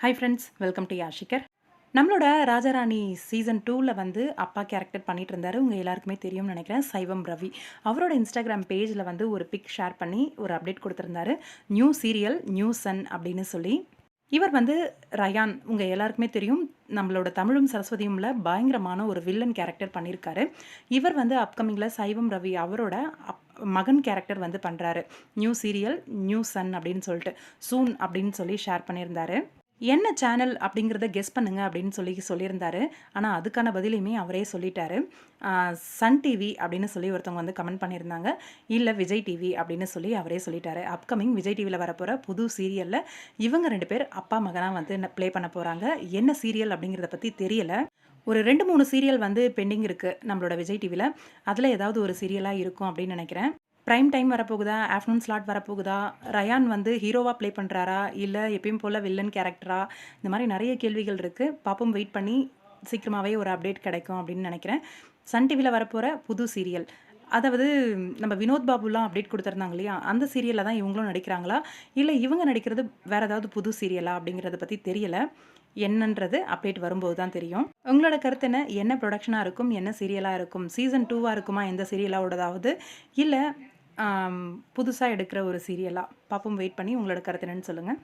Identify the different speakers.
Speaker 1: Hi friends welcome to யாஷிகர் நம்மளோட Raja Rani season டூவில் வந்து அப்பா கேரக்டர் பண்ணிட்டு இருந்தார். உங்கள் எல்லாருக்குமே தெரியும்னு நினைக்கிறேன். சைவம் ரவி. அவரோட இன்ஸ்டாகிராம் பேஜில் வந்து ஒரு பிக் ஷேர் பண்ணி ஒரு அப்டேட் கொடுத்துருந்தாரு. நியூ சீரியல் நியூ சன் அப்படின்னு சொல்லி. இவர் வந்து ரயான் உங்கள் எல்லாருக்குமே தெரியும். நம்மளோட தமிழும் சரஸ்வதியும்ல பயங்கரமான ஒரு வில்லன் கேரக்டர் பண்ணியிருக்காரு இவர் வந்து அப்கமிங்கில் சைவம் ரவி அவரோட அப் மகன் கேரக்டர் வந்து பண்ணுறாரு நியூ சீரியல் நியூ சன் அப்படின்னு சொல்லிட்டு சூன் அப்படின்னு சொல்லி ஷேர் பண்ணியிருந்தாரு. என்ன சேனல் அப்படிங்கிறத கெஸ் பண்ணுங்க அப்படின்னு சொல்லி சொல்லியிருந்தாரு. ஆனால் அதுக்கான பதிலையுமே அவரே சொல்லிட்டாரு. சன் டிவி அப்படின்னு சொல்லி ஒருத்தவங்க வந்து கமெண்ட் பண்ணியிருந்தாங்க. இல்லை விஜய் டிவி அப்படின்னு சொல்லி அவரே சொல்லிட்டாரு. அப்கமிங் விஜய் டிவியில் வரப்போகிற புது சீரியலில் இவங்க ரெண்டு பேர் அப்பா மகனாக வந்து ப்ளே பண்ண போகிறாங்க என்ன சீரியல் அப்படிங்கிறத பற்றி தெரியலை. ஒரு ரெண்டு மூணு சீரியல் வந்து பெண்டிங் இருக்குது நம்மளோட விஜய் டிவியில் அதில் ஏதாவது ஒரு சீரியலாக இருக்கும் அப்படின்னு நினைக்கிறேன். ப்ரைம் டைம் வரப்போகுதா? ஆஃப்டர்நூன் ஸ்லாட் வரப்போகுதா? ரயான் வந்து ஹீரோவாக ப்ளே பண்ணுறாரா இல்லை எப்பயும் போல் வில்லன் கேரக்டரா இந்த மாதிரி நிறைய கேள்விகள் இருக்குது பாப்போம் வெயிட் பண்ணி சீக்கிரமாகவே ஒரு அப்டேட் கிடைக்கும் அப்படின்னு நினைக்கிறேன். சன் டிவியில் வரப்போகிற புது சீரியல் அதாவது நம்ம வினோத் பாபுலாம் அப்டேட் கொடுத்துருந்தாங்க இல்லையா? அந்த சீரியலில் தான் இவங்களும் நடிக்கிறாங்களா? இல்லை இவங்க நடிக்கிறது வேறு ஏதாவது புது சீரியலா அப்படிங்கிறத பற்றி தெரியலை. என்னன்றது அப்டேட் வரும்போது தான் தெரியும். உங்களோட கருத்து என்ன? என்ன ப்ரொடக்ஷனாக இருக்கும்? என்ன சீரியலாக இருக்கும்? சீசன் டூவாக இருக்குமா? எந்த சீரியலாவோடதாவது இல்லை புதுசாக எடுக்கிற ஒரு சீரியலாக பார்ப்போம் வெயிட் பண்ணி உங்களோட கருத்து என்னன்னு சொல்லுங்கள்